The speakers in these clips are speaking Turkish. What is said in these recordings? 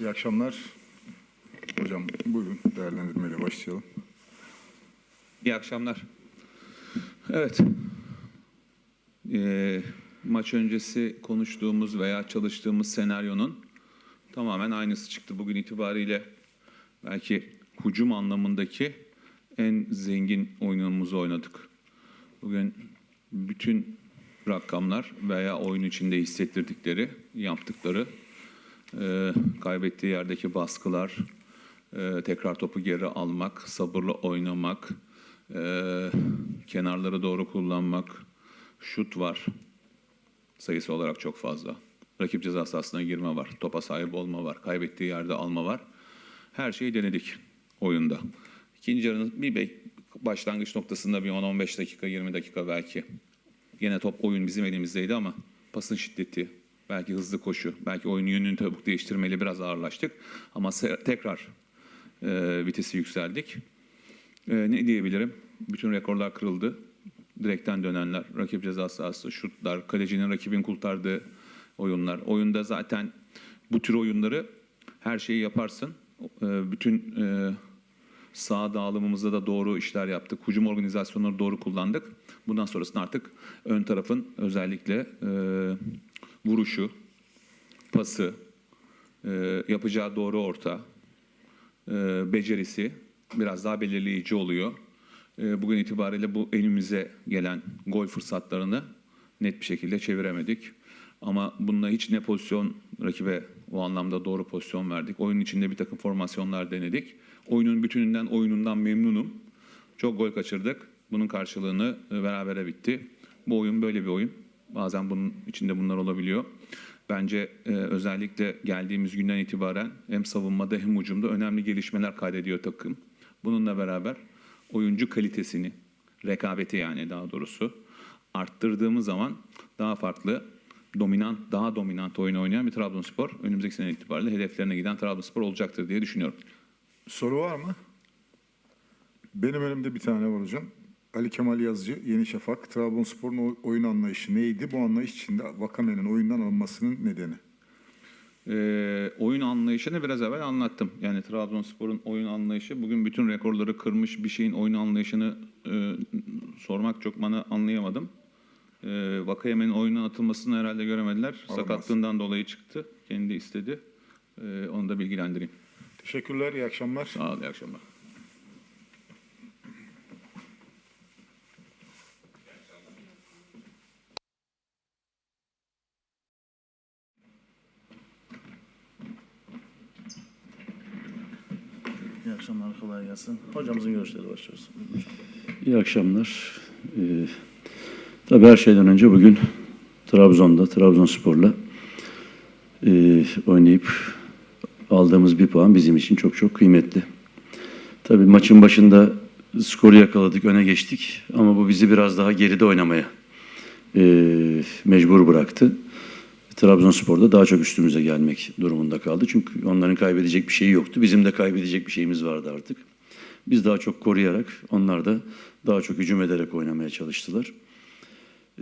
İyi akşamlar. Hocam buyurun değerlendirmeyle başlayalım. İyi akşamlar. Evet. Ee, maç öncesi konuştuğumuz veya çalıştığımız senaryonun tamamen aynısı çıktı. Bugün itibariyle belki hücum anlamındaki en zengin oyunumuzu oynadık. Bugün bütün rakamlar veya oyun içinde hissettirdikleri, yaptıkları, e, kaybettiği yerdeki baskılar, e, tekrar topu geri almak, sabırla oynamak, e, kenarları doğru kullanmak, şut var sayısı olarak çok fazla. Rakip ceza sahasına girme var, topa sahip olma var, kaybettiği yerde alma var. Her şeyi denedik oyunda. İkinci yarının bir başlangıç noktasında bir 10-15 dakika, 20 dakika belki. Yine top oyun bizim elimizdeydi ama pasın şiddeti, belki hızlı koşu, belki oyun yönünü çabuk değiştirmeli biraz ağırlaştık. Ama tekrar e, vitesi yükseldik. E, ne diyebilirim? Bütün rekorlar kırıldı. Direkten dönenler, rakip ceza sahası, şutlar, kalecinin rakibin kurtardığı oyunlar. Oyunda zaten bu tür oyunları her şeyi yaparsın. E, bütün e, sağ dağılımımızda da doğru işler yaptık. Hücum organizasyonları doğru kullandık. Bundan sonrasında artık ön tarafın özellikle e, vuruşu, pası, e, yapacağı doğru orta, e, becerisi biraz daha belirleyici oluyor. E, bugün itibariyle bu elimize gelen gol fırsatlarını net bir şekilde çeviremedik. Ama bununla hiç ne pozisyon rakibe o anlamda doğru pozisyon verdik. Oyunun içinde bir takım formasyonlar denedik. Oyunun bütününden, oyunundan memnunum. Çok gol kaçırdık. Bunun karşılığını e, berabere bitti. Bu oyun böyle bir oyun. Bazen bunun içinde bunlar olabiliyor. Bence e, özellikle geldiğimiz günden itibaren hem savunmada hem hücumda önemli gelişmeler kaydediyor takım. Bununla beraber oyuncu kalitesini, rekabeti yani daha doğrusu arttırdığımız zaman daha farklı, dominant, daha dominant oyun oynayan bir Trabzonspor önümüzdeki sene itibariyle hedeflerine giden Trabzonspor olacaktır diye düşünüyorum. Soru var mı? Benim önümde bir tane var hocam. Ali Kemal Yazıcı, Yeni Şafak, Trabzonspor'un oy- oyun anlayışı neydi? Bu anlayış içinde Vakame'nin oyundan alınmasının nedeni. Ee, oyun anlayışını biraz evvel anlattım. Yani Trabzonspor'un oyun anlayışı bugün bütün rekorları kırmış bir şeyin oyun anlayışını e, sormak çok bana anlayamadım. Ee, Vakayemen'in oyundan atılmasını herhalde göremediler. Olmaz. Sakatlığından dolayı çıktı. Kendi istedi. Ee, onu da bilgilendireyim. Teşekkürler, iyi akşamlar. Sağ ol, iyi akşamlar. İyi akşamlar, kolay gelsin. Hocamızın görüşleri başlıyoruz. İyi akşamlar. Ee, tabii her şeyden önce bugün Trabzon'da, Trabzonspor'la e, oynayıp aldığımız bir puan bizim için çok çok kıymetli. Tabii maçın başında skoru yakaladık, öne geçtik ama bu bizi biraz daha geride oynamaya e, mecbur bıraktı. Trabzonspor'da daha çok üstümüze gelmek durumunda kaldı. Çünkü onların kaybedecek bir şeyi yoktu. Bizim de kaybedecek bir şeyimiz vardı artık. Biz daha çok koruyarak, onlar da daha çok hücum ederek oynamaya çalıştılar.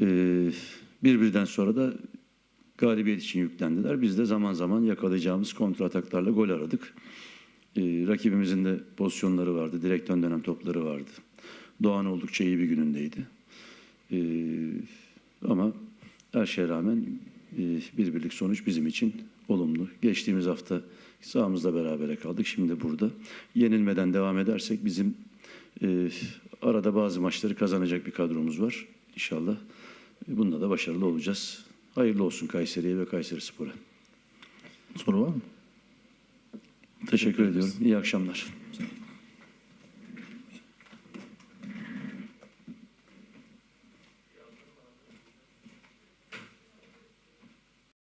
Ee, birbirinden sonra da galibiyet için yüklendiler. Biz de zaman zaman yakalayacağımız kontrataklarla gol aradık. Ee, rakibimizin de pozisyonları vardı, direkten dönem topları vardı. Doğan oldukça iyi bir günündeydi. Ee, ama her şeye rağmen bir birlik sonuç bizim için olumlu. Geçtiğimiz hafta sahamızda berabere kaldık. Şimdi burada. Yenilmeden devam edersek bizim e, arada bazı maçları kazanacak bir kadromuz var. İnşallah e, bunda da başarılı olacağız. Hayırlı olsun Kayseri'ye ve Kayseri Spor'a. Soru var mı? Teşekkür ediyorum. İyi akşamlar.